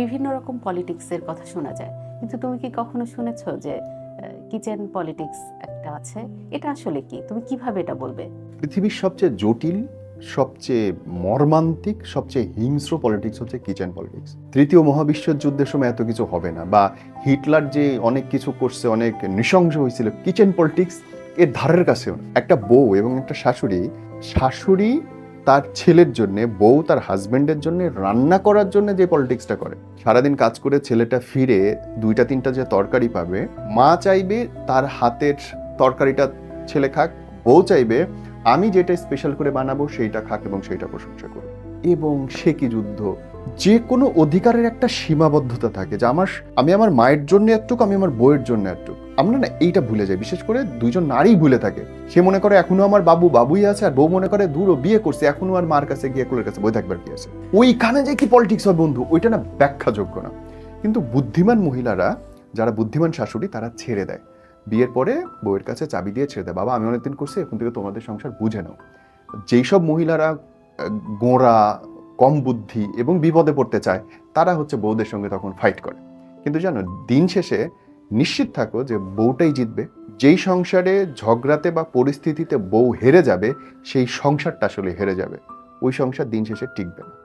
বিভিন্ন রকম পলিটিক্সের কথা শোনা যায়। কিন্তু তুমি কি কখনো শুনেছো যে কিচেন পলিটিক্স একটা আছে? এটা আসলে কি? তুমি কীভাবে এটা বলবে? পৃথিবীর সবচেয়ে জটিল, সবচেয়ে মর্মান্তিক, সবচেয়ে হিংস্র পলিটিক্স হচ্ছে কিচেন পলিটিক্স তৃতীয় মহাবিশ্বের যুদ্ধের সময় এত কিছু হবে না বা হিটলার যে অনেক কিছু করছে, অনেক নৃশংস হয়েছিল কিচেন পলিটিক্স এর ধারের কাছেও একটা বউ এবং একটা শাশুড়ি শাশুড়ি তার ছেলের জন্য, বউ তার হাজব্যান্ডের জন্য রান্না করার জন্য যে পলিটিক্সটা করে। সারাদিন কাজ করে ছেলেটা ফিরে দুইটা, তিনটা যে তরকারি পাবে, মা চাইবে তার হাতের তরকারিটা ছেলে খাক, বউ চাইবে, আমি যেটা স্পেশাল করে বানাবো সেইটা খাক এবং সেইটা প্রশংসা করব এবং সে কি যুদ্ধ? যে কোনো অধিকারের একটা সীমাবদ্ধতা থাকে যে আমার, আমি আমার মায়ের জন্য একটুক আমি আমার বউয়ের জন্য একটুক আমরা না এইটা ভুলে যাই, বিশেষ করে দুইজন নারী ভুলে থাকে। সে মনে করে এখনও আমার বাবু, বাবুই আছে, আর বউ মনে করে দূর বিয়ে করছে, এখনও আর মার কাছে গিয়ে কুলের কাছে বই থাকবার কি আছে? ওইখানে যে কি পলিটিক্স হয় বন্ধু, ওইটা না ব্যাখ্যাযোগ্য না। কিন্তু বুদ্ধিমান মহিলারা, যারা বুদ্ধিমান শাশুড়ি, তারা ছেড়ে দেয়। বিয়ের পরে বউয়ের কাছে চাবি দিয়ে ছেড়ে দেয়, বাবা, আমি অনেকদিন করছি, এখন থেকে তোমাদের সংসার বুঝে নাও। যেই সব মহিলারা গোঁড়া, কম বুদ্ধি এবং বিপদে পড়তে চায়, তারা হচ্ছে বউদের সঙ্গে তখন ফাইট করে। কিন্তু জানো, দিন শেষে নিশ্চিত থাকো যে বউটাই জিতবে। যেই সংসারে ঝগড়াতে বা পরিস্থিতিতে বউ হেরে যাবে, সেই সংসারটা আসলে হেরে যাবে। ওই সংসার দিন শেষে টিকবে না।